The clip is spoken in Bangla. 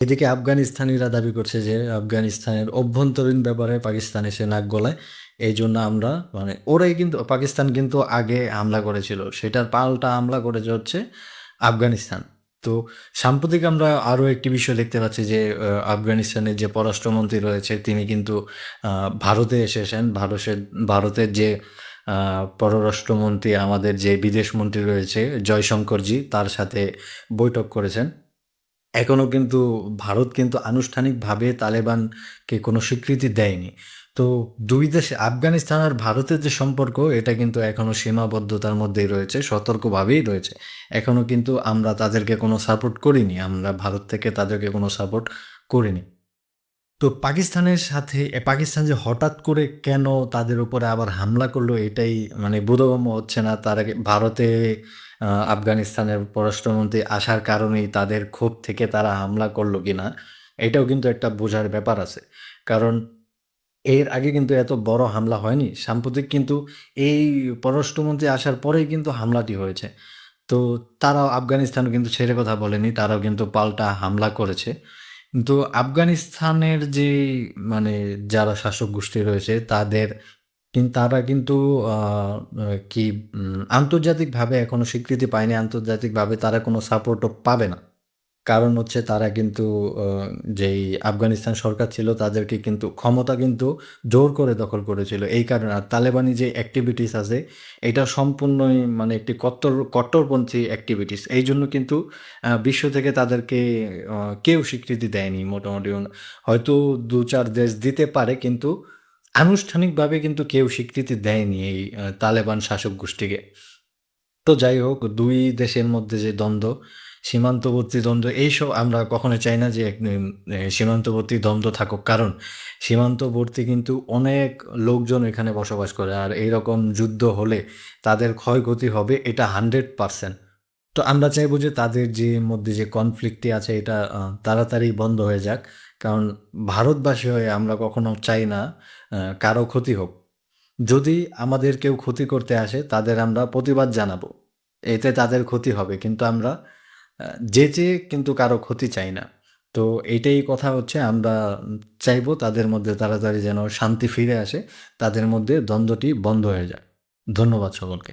এদিকে আফগানিস্তানিরা দাবি করছে যে আফগানিস্তানের অভ্যন্তরীণ ব্যাপারে পাকিস্তান এসে নাক গলায়। এই জন্য আমরা মানে ওরাই কিন্তু, পাকিস্তান কিন্তু আগে হামলা করেছিল। সেটার পাল্টা হামলা করে হচ্ছে আফগানিস্তান। তো সাম্প্রতিক আমরা আরও একটি বিষয় দেখতে পাচ্ছি যে আফগানিস্তানের যে পররাষ্ট্রমন্ত্রী রয়েছে, তিনি কিন্তু ভারতে এসেছেন। ভারতের ভারতের যে পররাষ্ট্রমন্ত্রী, আমাদের যে বিদেশমন্ত্রী রয়েছে, জয়শঙ্করজি, তার সাথে বৈঠক করেছেন। এখনও কিন্তু ভারত কিন্তু আনুষ্ঠানিকভাবে তালেবানকে কোনো স্বীকৃতি দেয়নি। তো দুই দেশে, আফগানিস্তান আর ভারতের যে সম্পর্ক, এটা কিন্তু এখনও সীমাবদ্ধতার মধ্যেই রয়েছে, সতর্কভাবেই রয়েছে। এখনও কিন্তু আমরা তাদেরকে কোনো সাপোর্ট করিনি, আমরা ভারত থেকে তাদেরকে কোনো সাপোর্ট করিনি। তো পাকিস্তানের সাথে পাকিস্তান যে হঠাৎ করে কেন তাদের উপরে আবার হামলা করল, এটাই মানে বোধগম্য হচ্ছে না। তার ভারতে আফগানিস্তানের পররাষ্ট্রমন্ত্রী আসার কারণেই তাদের ক্ষোভ থেকে তারা হামলা করল কিনা, এটাও কিন্তু একটা বোঝার ব্যাপার আছে। কারণ এর আগে কিন্তু এত বড় হামলা হয়নি, সাম্প্রতিক কিন্তু এই পররাষ্ট্রমন্ত্রী আসার পরেই কিন্তু হামলাটি হয়েছে। তো তারাও আফগানিস্তানও কিন্তু ছেড়ে কথা বলেনি, তারাও কিন্তু পাল্টা হামলা করেছে। কিন্তু আফগানিস্তানের যে মানে যারা শাসক গোষ্ঠী রয়েছে, তাদের কিন্তু তারা কিন্তু কি আন্তর্জাতিকভাবে এখনও স্বীকৃতি পায়নি, আন্তর্জাতিকভাবে তারা কোনো সাপোর্টও পাবে না। কারণ হচ্ছে তারা কিন্তু যেই আফগানিস্তান সরকার ছিল তাদেরকে কিন্তু ক্ষমতা কিন্তু জোর করে দখল করেছিল। এই কারণে আর তালেবানি যে অ্যাক্টিভিটিস আছে, এটা সম্পূর্ণই মানে একটি কট্টর, কট্টরপন্থী অ্যাক্টিভিটিস এই জন্য কিন্তু বিশ্ব থেকে তাদেরকে কেউ স্বীকৃতি দেয়নি মোটামুটি। হয়তো দু চার দেশ দিতে পারে, কিন্তু আনুষ্ঠানিকভাবে কিন্তু কেউ স্বীকৃতি দেয়নি এই তালেবান শাসক গোষ্ঠীকে। তো যাই হোক, দুই দেশের মধ্যে যে দ্বন্দ্ব, সীমান্তবর্তী দ্বন্দ্ব, এইসব আমরা কখনো চাই না যে সীমান্তবর্তী দ্বন্দ্ব থাকুক। কারণ সীমান্তবর্তী কিন্তু অনেক লোকজন এখানে বসবাস করে আর এইরকম যুদ্ধ হলে তাদের ক্ষয়ক্ষতি হবে এটা হান্ড্রেড পারসেন্ট। তো আমরা চাইব যে তাদের যে মধ্যে যে কনফ্লিক্টটি আছে এটা তাড়াতাড়ি বন্ধ হয়ে যাক। কারণ ভারতবাসী হয়ে আমরা কখনো চাই না কারও ক্ষতি হোক। যদি আমাদের কেউ ক্ষতি করতে আসে তাদের আমরা প্রতিবাদ জানাব। এতে তাদের ক্ষতি হবে কিন্তু আমরা আহ, যেচে কিন্তু কারও ক্ষতি চাই না। তো এইটাই কথা হচ্ছে আমরা চাইব তাদের মধ্যে তাড়াতাড়ি যেন শান্তি ফিরে আসে তাদের মধ্যে দ্বন্দ্বটি বন্ধ হয়ে যায়। ধন্যবাদ সকলকে।